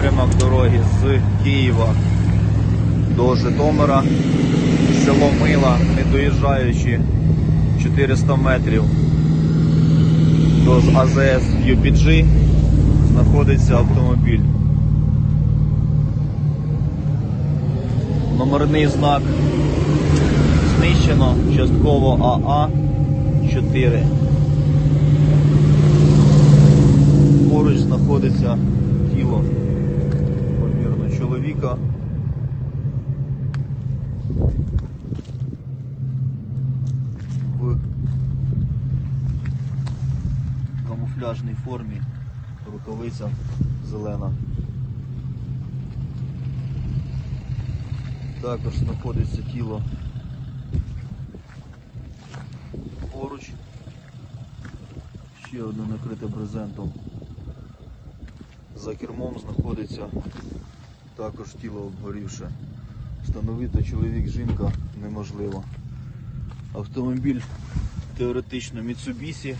напрямок дороги з Києва до Житомира, село Мила, не доїжджаючи 400 метрів до АЗС UPG, знаходиться автомобіль. Номерний знак знищено частково АА4. Поруч знаходиться тіло чоловіка. В камуфляжній формі, рукавиця зелена. Також знаходиться тіло поруч. Ще одне накрите брезентом. За кермом знаходиться також тіло обгорівше. Встановити чоловік, жінка неможливо. Автомобіль теоретично Mitsubishi.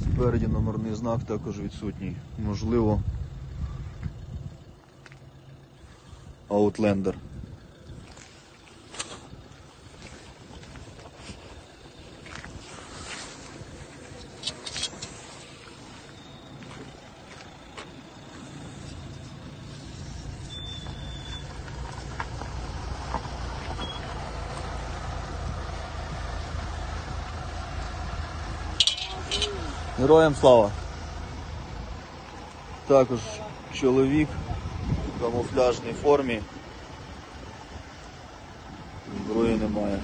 Спереді номерний знак також відсутній. Можливо, Outlander. Героям слава! Також чоловік в камуфляжній формі. Зброї немає.